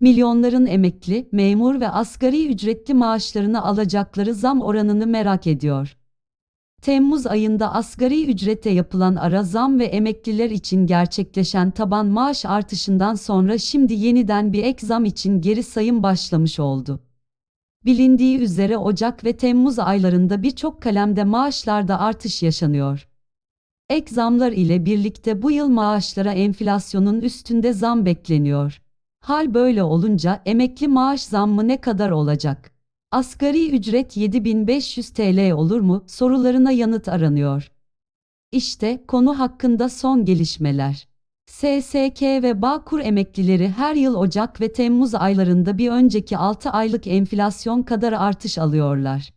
Milyonların emekli, memur ve asgari ücretli maaşlarını alacakları zam oranını merak ediyor. Temmuz ayında asgari ücrete yapılan ara zam ve emekliler için gerçekleşen taban maaş artışından sonra şimdi yeniden bir ek zam için geri sayım başlamış oldu. Bilindiği üzere Ocak ve Temmuz aylarında birçok kalemde maaşlarda artış yaşanıyor. Ek zamlar ile birlikte bu yıl maaşlara enflasyonun üstünde zam bekleniyor. Hal böyle olunca emekli maaş zammı ne kadar olacak? Asgari ücret 7500 TL olur mu? sorularına yanıt aranıyor. İşte konu hakkında son gelişmeler. SSK ve Bağkur emeklileri her yıl Ocak ve Temmuz aylarında bir önceki 6 aylık enflasyon kadar artış alıyorlar.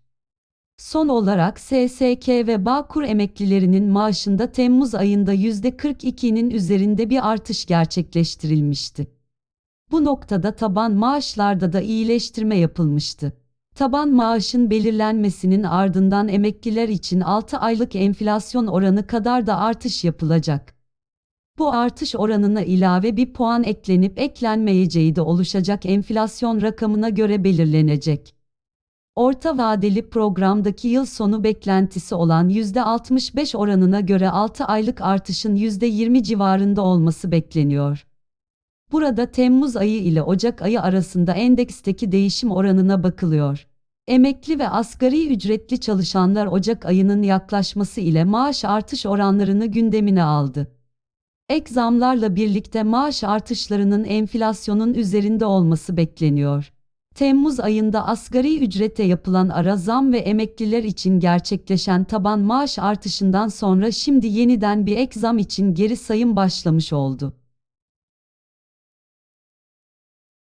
Son olarak SSK ve Bağkur emeklilerinin maaşında Temmuz ayında %42'nin üzerinde bir artış gerçekleştirilmişti. Bu noktada taban maaşlarda da iyileştirme yapılmıştı. Taban maaşın belirlenmesinin ardından emekliler için 6 aylık enflasyon oranı kadar da artış yapılacak. Bu artış oranına ilave bir puan eklenip eklenmeyeceği de oluşacak enflasyon rakamına göre belirlenecek. Orta vadeli programdaki yıl sonu beklentisi olan %65 oranına göre 6 aylık artışın %20 civarında olması bekleniyor. Burada Temmuz ayı ile Ocak ayı arasında endeksteki değişim oranına bakılıyor. Emekli ve asgari ücretli çalışanlar Ocak ayının yaklaşması ile maaş artış oranlarını gündemine aldı. Ek zamlarla birlikte maaş artışlarının enflasyonun üzerinde olması bekleniyor. Temmuz ayında asgari ücrete yapılan ara zam ve emekliler için gerçekleşen taban maaş artışından sonra şimdi yeniden bir ek zam için geri sayım başlamış oldu.